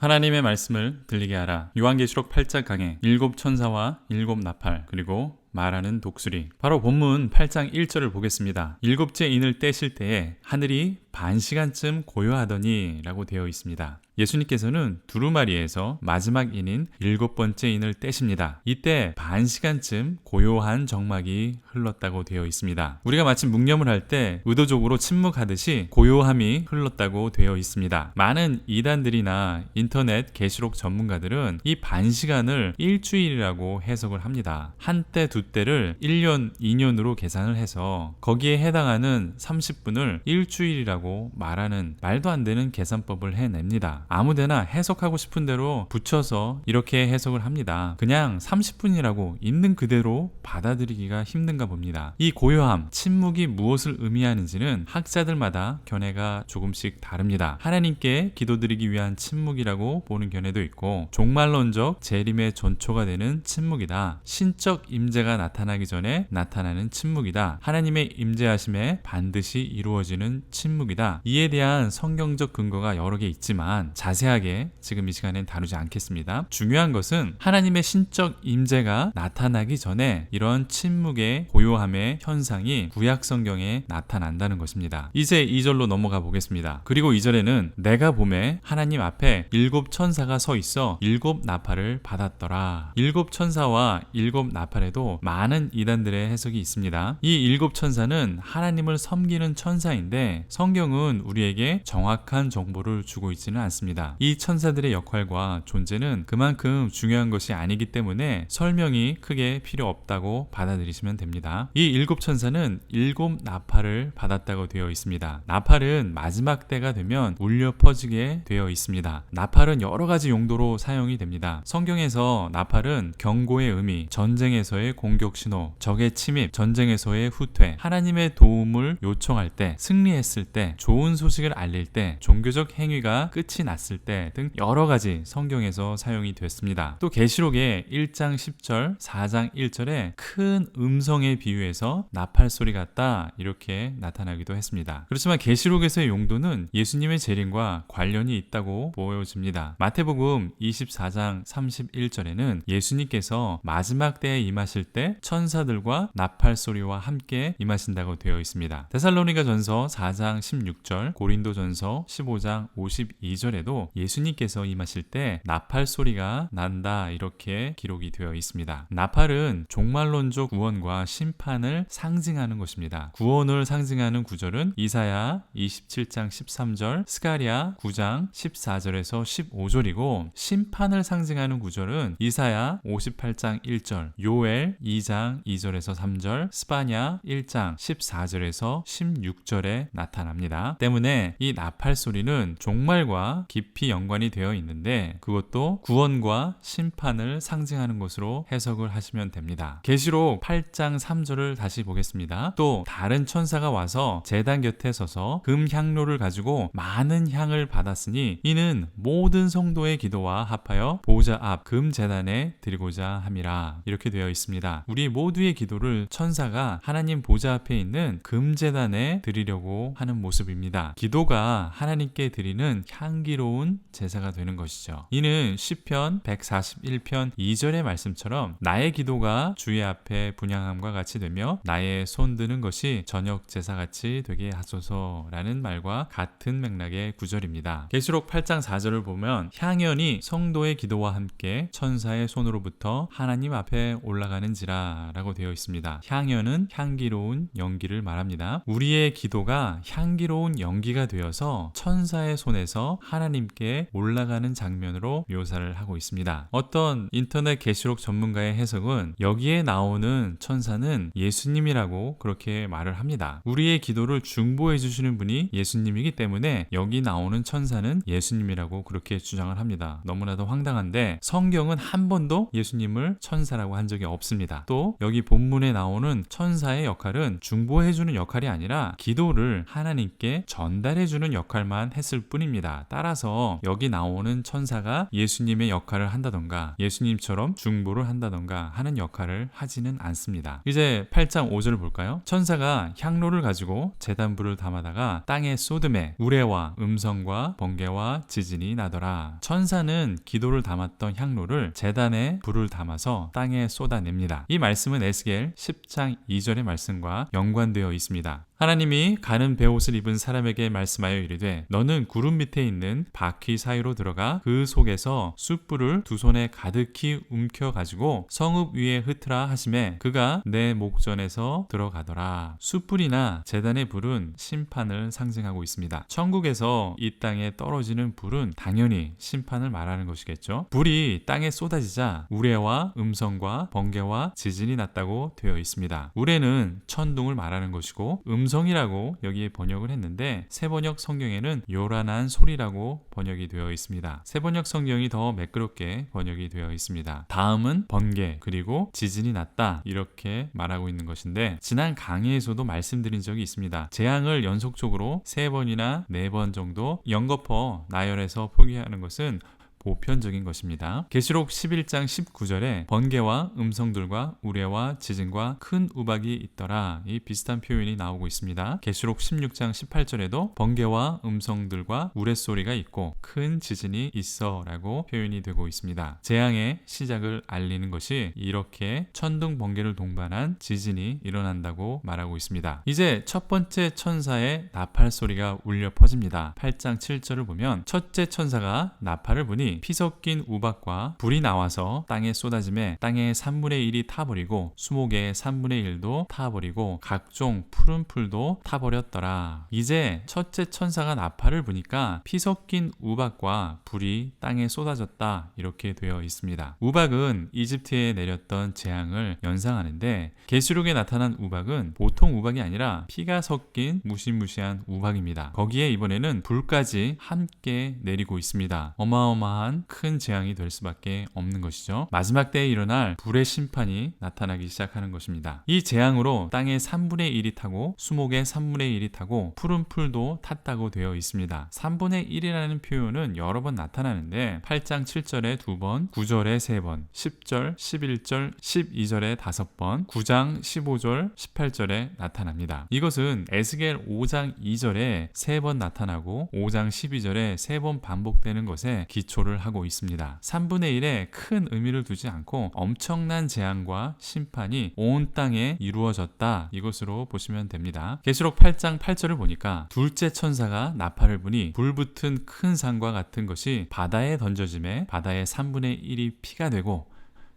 하나님의 말씀을 들리게 하라. 요한계시록 8장 강해 일곱 천사와 일곱 나팔 그리고 말하는 독수리. 바로 본문 8장 1절을 보겠습니다. 일곱째 인을 떼실 때에 하늘이 반 시간쯤 고요하더니 라고 되어 있습니다. 예수님께서는 두루마리에서 마지막 인인 일곱 번째 인을 떼십니다. 이때 반 시간쯤 고요한 정막이 흘렀다고 되어 있습니다. 우리가 마침 묵념을 할 때 의도적으로 침묵하듯이 고요함이 흘렀다고 되어 있습니다. 많은 이단들이나 인터넷 게시록 전문가들은 이 반 시간을 일주일이라고 해석을 합니다. 한 때 두 때를 1년, 2년으로 계산을 해서 거기에 해당하는 30분을 일주일이라고 말하는 말도 안 되는 계산법을 해냅니다. 아무데나 해석하고 싶은 대로 붙여서 이렇게 해석을 합니다. 그냥 30분이라고 있는 그대로 받아들이기가 힘든가 봅니다. 이 고요함, 침묵이 무엇을 의미하는지는 학자들마다 견해가 조금씩 다릅니다. 하나님께 기도드리기 위한 침묵이라고 보는 견해도 있고 종말론적 재림의 전초가 되는 침묵이다. 신적 임재가 나타나기 전에 나타나는 침묵이다. 하나님의 임재하심에 반드시 이루어지는 침묵이다. 이에 대한 성경적 근거가 여러 개 있지만 자세하게 지금 이 시간엔 다루지 않겠습니다. 중요한 것은 하나님의 신적 임재가 나타나기 전에 이런 침묵의 고요함의 현상이 구약 성경에 나타난다는 것입니다. 이제 2절로 넘어가 보겠습니다. 그리고 2절에는 내가 봄에 하나님 앞에 일곱 천사가 서 있어 일곱 나팔을 받았더라. 일곱 천사와 일곱 나팔에도 많은 이단들의 해석이 있습니다. 이 일곱 천사는 하나님을 섬기는 천사인데 성경 은 우리에게 정확한 정보를 주고 있지는 않습니다. 이 천사들의 역할과 존재는 그만큼 중요한 것이 아니기 때문에 설명이 크게 필요 없다고 받아들이시면 됩니다. 이 일곱 천사는 일곱 나팔을 받았다고 되어 있습니다. 나팔은 마지막 때가 되면 울려 퍼지게 되어 있습니다. 나팔은 여러 가지 용도로 사용이 됩니다. 성경에서 나팔은 경고의 의미, 전쟁에서의 공격 신호, 적의 침입, 전쟁에서의 후퇴, 하나님의 도움을 요청할 때, 승리했을 때, 좋은 소식을 알릴 때, 종교적 행위가 끝이 났을 때 등 여러 가지 성경에서 사용이 됐습니다. 또 계시록의 1장 10절, 4장 1절에 큰 음성에 비유해서 나팔 소리 같다 이렇게 나타나기도 했습니다. 그렇지만 계시록에서의 용도는 예수님의 재림과 관련이 있다고 보여집니다. 마태복음 24장 31절에는 예수님께서 마지막 때에 임하실 때 천사들과 나팔 소리와 함께 임하신다고 되어 있습니다. 데살로니가 전서 4장 16 절, 고린도 전서 15장 52절에도 예수님께서 임하실 때 나팔 소리가 난다 이렇게 기록이 되어 있습니다. 나팔은 종말론적 구원과 심판을 상징하는 것입니다. 구원을 상징하는 구절은 이사야 27장 13절, 스가리아 9장 14절에서 15절이고 심판을 상징하는 구절은 이사야 58장 1절, 요엘 2장 2절에서 3절, 스파냐 1장 14절에서 16절에 나타납니다. 때문에 이 나팔 소리는 종말과 깊이 연관이 되어 있는데 그것도 구원과 심판을 상징하는 것으로 해석을 하시면 됩니다. 계시록 8장 3절을 다시 보겠습니다. 또 다른 천사가 와서 제단 곁에 서서 금 향로를 가지고 많은 향을 받았으니 이는 모든 성도의 기도와 합하여 보좌 앞 금 제단에 드리고자 함이라 이렇게 되어 있습니다. 우리 모두의 기도를 천사가 하나님 보좌 앞에 있는 금 제단에 드리려고 하는 모습 입니다. 기도가 하나님께 드리는 향기로운 제사가 되는 것이죠. 이는 시편 141편 2절의 말씀처럼 나의 기도가 주의 앞에 분양함과 같이 되며 나의 손 드는 것이 저녁 제사 같이 되게 하소서라는 말과 같은 맥락의 구절입니다. 계시록 8장 4절을 보면 향연이 성도의 기도와 함께 천사의 손으로부터 하나님 앞에 올라가는지라 라고 되어 있습니다. 향연은 향기로운 연기를 말합니다. 우리의 기도가 향기로 운 연기가 되어서 천사의 손에서 하나님께 올라가는 장면으로 묘사를 하고 있습니다. 어떤 인터넷 게시록 전문가의 해석은 여기에 나오는 천사는 예수님이라고 그렇게 말을 합니다. 우리의 기도를 중보해 주시는 분이 예수님이기 때문에 여기 나오는 천사는 예수님이라고 그렇게 주장을 합니다. 너무나도 황당한데 성경은 한 번도 예수님을 천사라고 한 적이 없습니다. 또 여기 본문에 나오는 천사의 역할은 중보해 주는 역할이 아니라 기도를 하나님 께 하나님께 전달해주는 역할만 했을 뿐입니다. 따라서 여기 나오는 천사가 예수님의 역할을 한다던가 예수님처럼 중보를 한다던가 하는 역할을 하지는 않습니다. 이제 8장 5절을 볼까요? 천사가 향로를 가지고 재단불을 담아다가 땅에 쏟음에 우레와 음성과 번개와 지진이 나더라. 천사는 기도를 담았던 향로를 재단에 불을 담아서 땅에 쏟아냅니다. 이 말씀은 에스겔 10장 2절의 말씀과 연관되어 있습니다. 하나님이 가는 베옷을 입은 사람에게 말씀하여 이르되 너는 구름 밑에 있는 바퀴 사이로 들어가 그 속에서 숯불을 두 손에 가득히 움켜 가지고 성읍 위에 흩으라 하심에 그가 내 목전에서 들어가더라. 숯불이나 재단의 불은 심판을 상징하고 있습니다. 천국에서 이 땅에 떨어지는 불은 당연히 심판을 말하는 것이겠죠. 불이 땅에 쏟아지자 우레와 음성과 번개와 지진이 났다고 되어 있습니다. 우레는 천둥을 말하는 것이고 음 음성이라고 여기에 번역을 했는데 세번역 성경에는 요란한 소리라고 번역이 되어 있습니다. 세번역 성경이 더 매끄럽게 번역이 되어 있습니다. 다음은 번개 그리고 지진이 났다 이렇게 말하고 있는 것인데 지난 강의에서도 말씀드린 적이 있습니다. 재앙을 연속적으로 세 번이나 네 번 정도 연거퍼 나열해서 표기하는 것은 보편적인 것입니다. 계시록 11장 19절에 번개와 음성들과 우레와 지진과 큰 우박이 있더라. 이 비슷한 표현이 나오고 있습니다. 계시록 16장 18절에도 번개와 음성들과 우레 소리가 있고 큰 지진이 있어라고 표현이 되고 있습니다. 재앙의 시작을 알리는 것이 이렇게 천둥 번개를 동반한 지진이 일어난다고 말하고 있습니다. 이제 첫 번째 천사의 나팔 소리가 울려 퍼집니다. 8장 7절을 보면 첫째 천사가 나팔을 부니 피 섞인 우박과 불이 나와서 땅에 쏟아짐에 땅의 3분의 1이 타버리고 수목의 3분의 1도 타버리고 각종 푸른 풀도 타버렸더라. 이제 첫째 천사가 나팔을 부니까 피 섞인 우박과 불이 땅에 쏟아졌다 이렇게 되어 있습니다. 우박은 이집트에 내렸던 재앙을 연상하는데 계시록에 나타난 우박은 보통 우박이 아니라 피가 섞인 무시무시한 우박입니다. 거기에 이번에는 불까지 함께 내리고 있습니다. 어마어마 한 어마어마한 큰 재앙이 될 수밖에 없는 것이죠. 마지막 때에 일어날 불의 심판이 나타나기 시작하는 것입니다. 이 재앙으로 땅의 3분의 1이 타고 수목의 3분의 1이 타고 푸른 풀도 탔다고 되어 있습니다. 3분의 1이라는 표현은 여러 번 나타나는데 8장 7절에 2번, 9절에 3번, 10절, 11절, 12절에 5번, 9장 15절, 18절에 나타납니다. 이것은 에스겔 5장 2절에 3번 나타나고 5장 12절에 3번 반복되는 것에 기초를 기도를 하고 있습니다. 3분의 1에 큰 의미를 두지 않고 엄청난 재앙과 심판이 온 땅에 이루어졌다. 이것으로 보시면 됩니다. 계시록 8장 8절을 보니까 둘째 천사가 나팔을 부니 불붙은 큰 산과 같은 것이 바다에 던져짐에 바다의 3분의 1이 피가 되고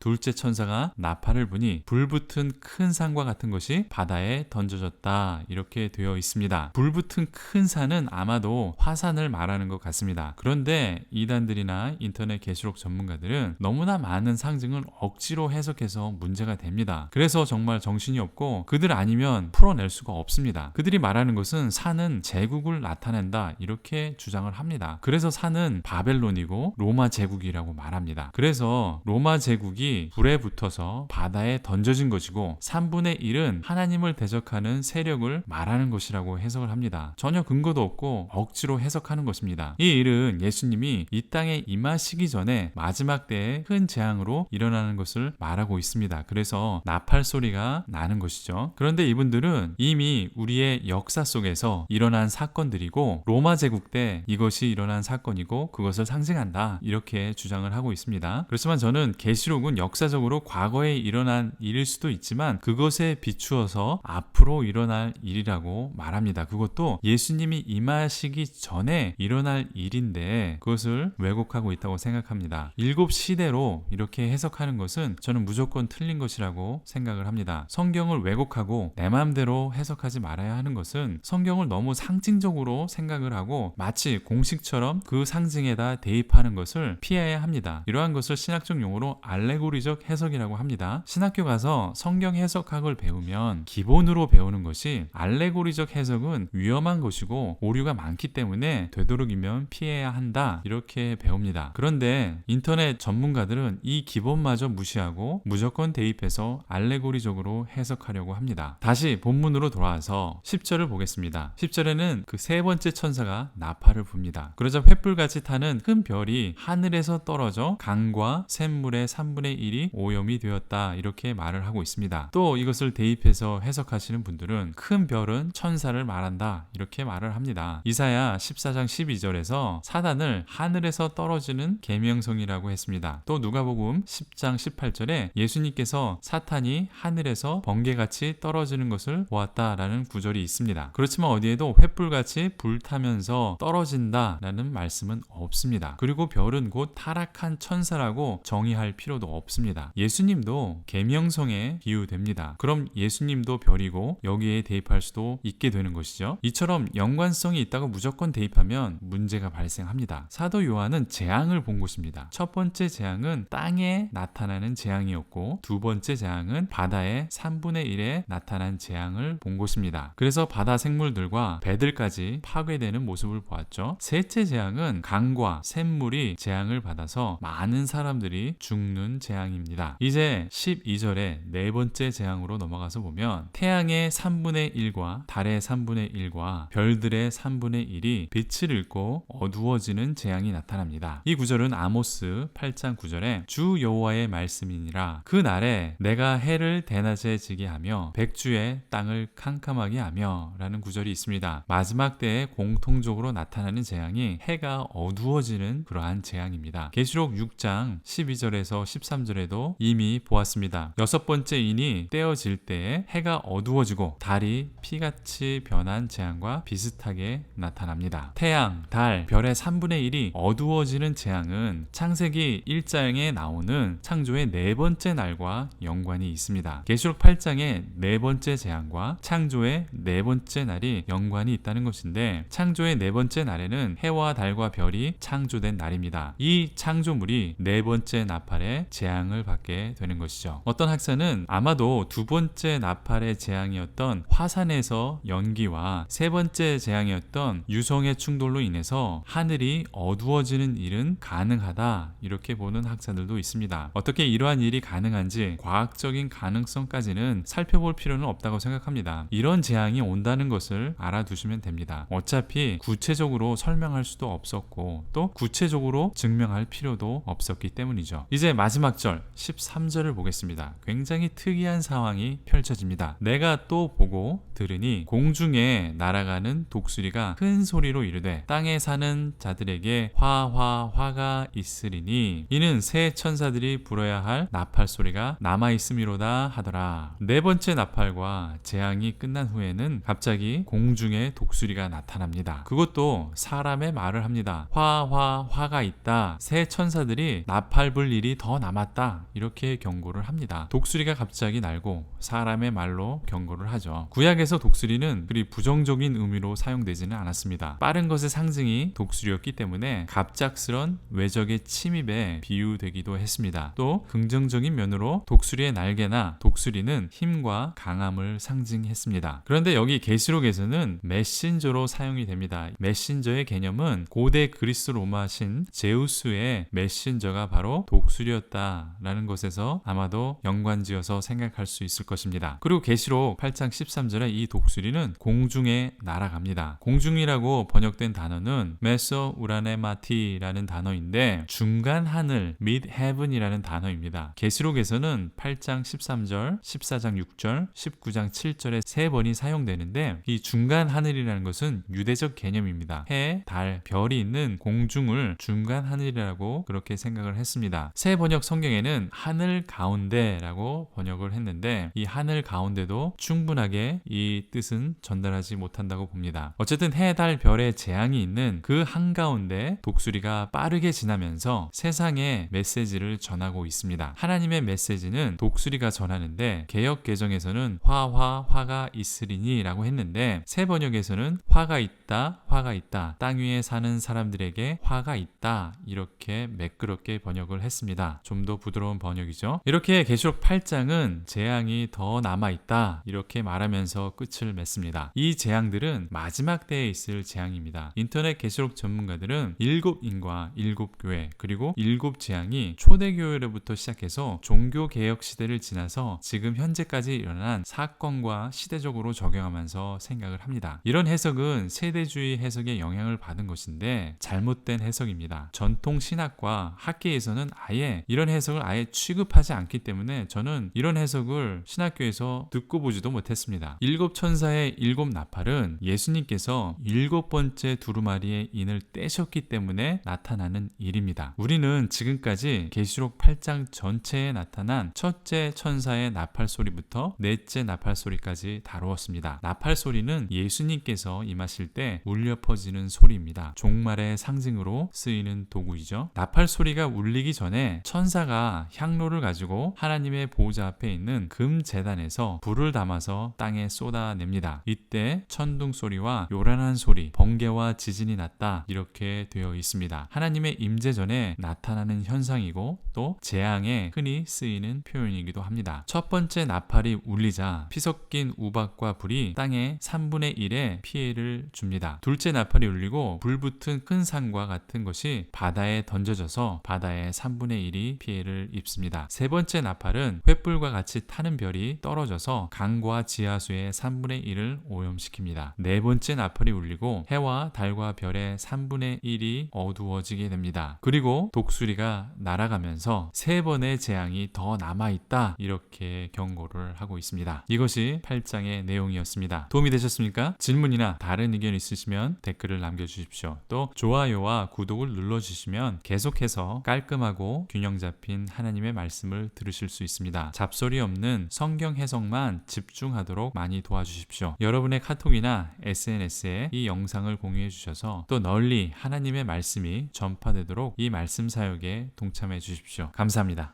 둘째 천사가 나팔을 부니 불붙은 큰 산과 같은 것이 바다에 던져졌다. 이렇게 되어 있습니다. 불붙은 큰 산은 아마도 화산을 말하는 것 같습니다. 그런데 이단들이나 인터넷 게시록 전문가들은 너무나 많은 상징을 억지로 해석해서 문제가 됩니다. 그래서 정말 정신이 없고 그들 아니면 풀어낼 수가 없습니다. 그들이 말하는 것은 산은 제국을 나타낸다. 이렇게 주장을 합니다. 그래서 산은 바벨론이고 로마 제국이라고 말합니다. 그래서 로마 제국 이 불에 붙어서 바다에 던져진 것이고 3분의 1은 하나님을 대적하는 세력을 말하는 것이라고 해석을 합니다. 전혀 근거도 없고 억지로 해석하는 것입니다. 이 일은 예수님이 이 땅에 임하시기 전에 마지막 때에 큰 재앙으로 일어나는 것을 말하고 있습니다. 그래서 나팔 소리가 나는 것이죠. 그런데 이분들은 이미 우리의 역사 속에서 일어난 사건들이고 로마 제국 때 이것이 일어난 사건이고 그것을 상징한다. 이렇게 주장을 하고 있습니다. 그렇지만 저는 계시록은 역사적으로 과거에 일어난 일일 수도 있지만 그것에 비추어서 앞으로 일어날 일이라고 말합니다. 그것도 예수님이 임하시기 전에 일어날 일인데 그것을 왜곡하고 있다고 생각합니다. 일곱 시대로 이렇게 해석하는 것은 저는 무조건 틀린 것이라고 생각을 합니다. 성경을 왜곡하고 내 마음대로 해석하지 말아야 하는 것은 성경을 너무 상징적으로 생각을 하고 마치 공식처럼 그 상징에다 대입하는 것을 피해야 합니다. 이러한 것을 신학적 용어로 알레고 알레고리적 해석이라고 합니다. 신학교 가서 성경 해석학을 배우면 기본으로 배우는 것이 알레고리적 해석은 위험한 것이고 오류가 많기 때문에 되도록이면 피해야 한다. 이렇게 배웁니다. 그런데 인터넷 전문가들은 이 기본마저 무시하고 무조건 대입해서 알레고리적으로 해석하려고 합니다. 다시 본문으로 돌아와서 10절을 보겠습니다. 10절에는 그 세 번째 천사가 나팔을 붑니다. 그러자 횃불같이 타는 큰 별이 하늘에서 떨어져 강과 샘물의 3분의 1이 오염이 되었다. 이렇게 말을 하고 있습니다. 또 이것을 대입해서 해석하시는 분들은 큰 별은 천사를 말한다. 이렇게 말을 합니다. 이사야 14장 12절에서 사단을 하늘에서 떨어지는 계명성이라고 했습니다. 또 누가복음 10장 18절에 예수님께서 사탄이 하늘에서 번개같이 떨어지는 것을 보았다라는 구절이 있습니다. 그렇지만 어디에도 횃불같이 불타면서 떨어진다라는 말씀은 없습니다. 그리고 별은 곧 타락한 천사라고 정의할 필요도 없 습니다. 예수님도 계명성에 비유됩니다. 그럼 예수님도 별이고 여기에 대입할 수도 있게 되는 것이죠. 이처럼 연관성이 있다고 무조건 대입하면 문제가 발생합니다. 사도 요한은 재앙을 본 곳입니다. 첫 번째 재앙은 땅에 나타나는 재앙이었고 두 번째 재앙은 바다의 3분의 1에 나타난 재앙을 본 곳입니다. 그래서 바다 생물들과 배들까지 파괴되는 모습을 보았죠. 셋째 재앙은 강과 샘물이 재앙을 받아서 많은 사람들이 죽는 재앙 입니다. 이제 12절에 네 번째 재앙으로 넘어가서 보면 태양의 3분의 1과 달의 3분의 1과 별들의 3분의 1이 빛을 잃고 어두워지는 재앙이 나타납니다. 이 구절은 아모스 8장 9절에 주 여호와의 말씀이니라 그 날에 내가 해를 대낮에 지게 하며 백주의 땅을 캄캄하게 하며 라는 구절이 있습니다. 마지막 때에 공통적으로 나타나는 재앙이 해가 어두워지는 그러한 재앙입니다. 계시록 6장 12절에서 13 절에도 이미 보았습니다. 여섯 번째 인이 떼어질 때에 해가 어두워지고 달이 피같이 변한 재앙과 비슷하게 나타납니다. 태양, 달, 별의 3분의 1이 어두워지는 재앙은 창세기 1장에 나오는 창조의 네 번째 날과 연관이 있습니다. 계시록 8장의 네 번째 재앙과 창조의 네 번째 날이 연관이 있다는 것인데 창조의 네 번째 날에는 해와 달과 별이 창조된 날입니다. 이 창조물이 네 번째 나팔의 재앙 을 받게 되는 것이죠. 어떤 학자는 아마도 두 번째 나팔의 재앙이었던 화산에서 연기와 세 번째 재앙이었던 유성의 충돌로 인해서 하늘이 어두워지는 일은 가능하다 이렇게 보는 학자들도 있습니다. 어떻게 이러한 일이 가능한지 과학적인 가능성까지는 살펴볼 필요는 없다고 생각합니다. 이런 재앙이 온다는 것을 알아두시면 됩니다. 어차피 구체적으로 설명할 수도 없었고 또 구체적으로 증명할 필요도 없었기 때문이죠. 이제 마지막 절 13절을 보겠습니다. 굉장히 특이한 상황이 펼쳐집니다. 내가 또 보고 들으니 공중에 날아가는 독수리가 큰 소리로 이르되 땅에 사는 자들에게 화화 화가 있으리니 이는 새 천사들이 불어야 할 나팔 소리가 남아 있음이로다 하더라. 네 번째 나팔과 재앙이 끝난 후에는 갑자기 공중에 독수리가 나타납니다. 그것도 사람의 말을 합니다. 화화 화가 있다. 새 천사들이 나팔 불 일이 더 남 았다. 이렇게 경고를 합니다. 독수리가 갑자기 날고 사람의 말로 경고를 하죠. 구약에서 독수리는 그리 부정적인 의미로 사용되지는 않았습니다. 빠른 것의 상징이 독수리였기 때문에 갑작스런 외적의 침입에 비유되기도 했습니다. 또 긍정적인 면으로 독수리의 날개나 독수리는 힘과 강함을 상징했습니다. 그런데 여기 계시록에서는 메신저로 사용이 됩니다. 메신저의 개념은 고대 그리스 로마 신 제우스의 메신저가 바로 독수리였다 라는 것에서 아마도 연관지어서 생각할 수 있을 것입니다. 그리고 계시록 8장 13절에 이 독수리는 공중에 날아갑니다. 공중이라고 번역된 단어는 메소 우라네 마티라는 단어인데 중간 하늘 mid heaven이라는 단어입니다. 계시록에서는 8장 13절, 14장 6절, 19장 7절에 세 번이 사용되는데 이 중간 하늘이라는 것은 유대적 개념입니다. 해, 달, 별이 있는 공중을 중간 하늘이라고 그렇게 생각을 했습니다. 새 번역 성경 에는 하늘 가운데라고 번역을 했는데 이 하늘 가운데도 충분하게 이 뜻은 전달하지 못한다고 봅니다. 어쨌든 해, 달, 별의 재앙이 있는 그 한가운데 독수리가 빠르게 지나면서 세상에 메시지를 전하고 있습니다. 하나님의 메시지는 독수리가 전하는데 개혁 개정에서는 화화 화가 있으리니라고 했는데 새 번역에서는 화가 있다 화가 있다 땅 위에 사는 사람들에게 화가 있다 이렇게 매끄럽게 번역을 했습니다. 좀더 더 부드러운 번역이죠. 이렇게 계시록 8장은 재앙이 더 남아 있다. 이렇게 말하면서 끝을 맺습니다. 이 재앙들은 마지막 때에 있을 재앙입니다. 인터넷 계시록 전문가들은 일곱 인과 일곱 교회 그리고 일곱 재앙이 초대교회로부터 시작해서 종교 개혁 시대를 지나서 지금 현재까지 일어난 사건과 시대적으로 적용하면서 생각을 합니다. 이런 해석은 세대주의 해석에 영향을 받은 것인데 잘못된 해석입니다. 전통 신학과 학계에서는 아예 이런 해석 을 아예 취급하지 않기 때문에 저는 이런 해석을 신학교에서 듣고 보지도 못했습니다. 일곱 천사의 일곱 나팔은 예수님께서 일곱 번째 두루마리의 인을 떼셨기 때문에 나타나는 일입니다. 우리는 지금까지 계시록 8장 전체에 나타난 첫째 천사의 나팔 소리부터 넷째 나팔 소리까지 다루었습니다. 나팔 소리는 예수님께서 임하실 때 울려 퍼지는 소리입니다. 종말의 상징으로 쓰이는 도구이죠. 나팔 소리가 울리기 전에 천사가 향로를 가지고 하나님의 보호자 앞에 있는 금 재단에서 불을 담아서 땅에 쏟아냅니다. 이때 천둥 소리와 요란한 소리, 번개와 지진이 났다 이렇게 되어 있습니다. 하나님의 임재 전에 나타나는 현상이고 또 재앙에 흔히 쓰이는 표현이기도 합니다. 첫 번째 나팔이 울리자 피 섞인 우박과 불이 땅의 3분의 1에 피해를 줍니다. 둘째 나팔이 울리고 불 붙은 큰 산과 같은 것이 바다에 던져져서 바다의 3분의 1이 피해를 입습니다. 세 번째 나팔은 횃불과 같이 타는 별이 떨어져서 강과 지하수의 3분의 1을 오염시킵니다. 네 번째 나팔이 울리고 해와 달과 별의 3분의 1이 어두워지게 됩니다. 그리고 독수리가 날아가면서 세 번의 재앙이 더 남아있다. 이렇게 경고를 하고 있습니다. 이것이 8장의 내용이었습니다. 도움이 되셨습니까? 질문이나 다른 의견 있으시면 댓글을 남겨주십시오. 또 좋아요와 구독을 눌러주시면 계속해서 깔끔하고 균형 잡힌 하나님의 말씀을 들으실 수 있습니다. 잡소리 없는 성경 해석만 집중하도록 많이 도와주십시오. 여러분의 카톡이나 SNS에 이 영상을 공유해 주셔서 또 널리 하나님의 말씀이 전파되도록 이 말씀 사역에 동참해 주십시오. 감사합니다.